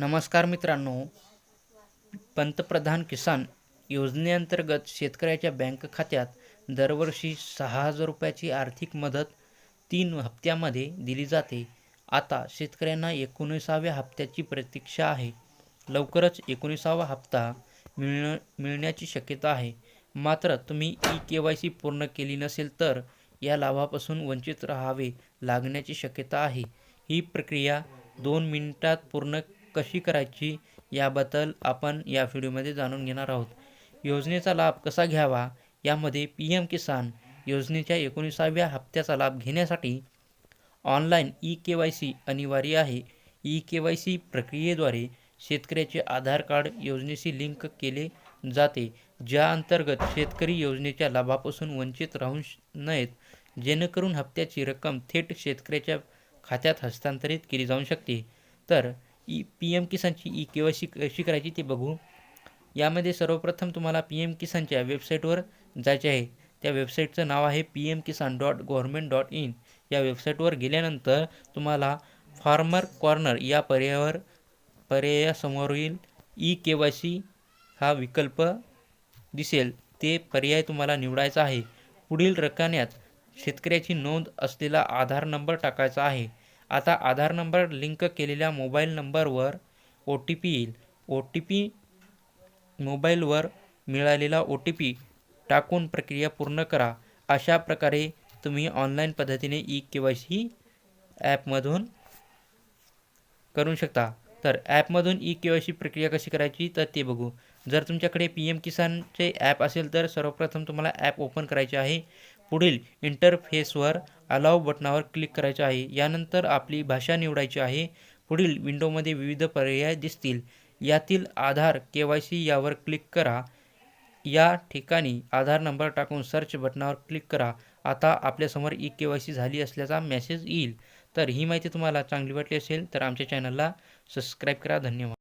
नमस्कार मित्रांनो. पंतप्रधान किसान योजनेअंतर्गत शेतकऱ्याच्या बँक खात्यात दरवर्षी सहा हजार रुपयाची आर्थिक मदत तीन हप्त्यामध्ये दिली जाते. आता शेतकऱ्यांना एकोणीसाव्या हप्त्याची प्रतीक्षा आहे. लवकरच एकोणीसावा हप्ता मिळणं मिळण्याची शक्यता आहे. मात्र तुम्ही ई के वाय सी पूर्ण केली नसेल तर या लाभापासून वंचित राहावे लागण्याची शक्यता आहे. ही प्रक्रिया दोन मिनिटात पूर्ण कशी करायची याबद्दल आपण या व्हिडिओमध्ये जाणून घेणार आहोत. योजनेचा लाभ कसा घ्यावा? यामध्ये पी एम किसान योजनेच्या एकोणीसाव्या हप्त्याचा लाभ घेण्यासाठी online e K Y C अनिवार्य आहे. ई के वाय सी प्रक्रियेद्वारे शेतकऱ्याचे आधार कार्ड योजनेशी लिंक केले जाते ज्या अंतर्गत शेतकरी योजनेच्या लाभापासून वंचित राहू नयेत जेणेकरून हप्त्याची रक्कम थेट शेतकऱ्याच्या खात्यात हस्तांतरित केली जाऊ शकते. तर ई पी एम किसानची ई के वाय सी कशी करायची ते बघू. यामध्ये सर्वप्रथम तुम्हाला पी एम किसानच्या वेबसाईटवर जायचे आहे. त्या वेबसाईटचं नाव आहे P M Kisan dot government dot in. या वेबसाईटवर गेल्यानंतर तुम्हाला फार्मर कॉर्नर या पर्यायावर पर्यायासमोरील ई के वाय सी हा विकल्प दिसेल. ते पर्याय तुम्हाला निवडायचा आहे. पुढील रकान्यात शेतकऱ्याची नोंद असलेला आधार नंबर टाकायचा आहे. आता आधार नंबर लिंक केलेल्या मोबाईल नंबरवर ओ टी पी येईल. ओ टी पी मोबाईलवर मिळालेला ओ टी पी टाकून प्रक्रिया पूर्ण करा. अशा प्रकारे तुम्ही ऑनलाईन पद्धतीने ई के वाय सी ॲपमधून करू शकता. तर ॲपमधून ई के वाय सी प्रक्रिया कशी करायची तर ते बघू. जर तुमच्याकडे पी एम किसानचे ॲप असेल तर सर्वप्रथम तुम्हाला ॲप ओपन करायचे आहे. पुढील इंटरफेसवर अलाव बटनावर क्लिक करायचे आहे. यानंतर आपली भाषा निवडायची आहे. पुढील विंडोमध्ये विविध पर्याय दिसतील. यातील आधार के वाय सी यावर क्लिक करा. या ठिकाणी आधार नंबर टाकून सर्च बटनावर क्लिक करा. आता आपल्यासमोर ई के वाय सी झाली असल्याचा मेसेज येईल. तर ही माहिती तुम्हाला चांगली वाटली असेल तर आमच्या चॅनलला सबस्क्राईब करा. धन्यवाद.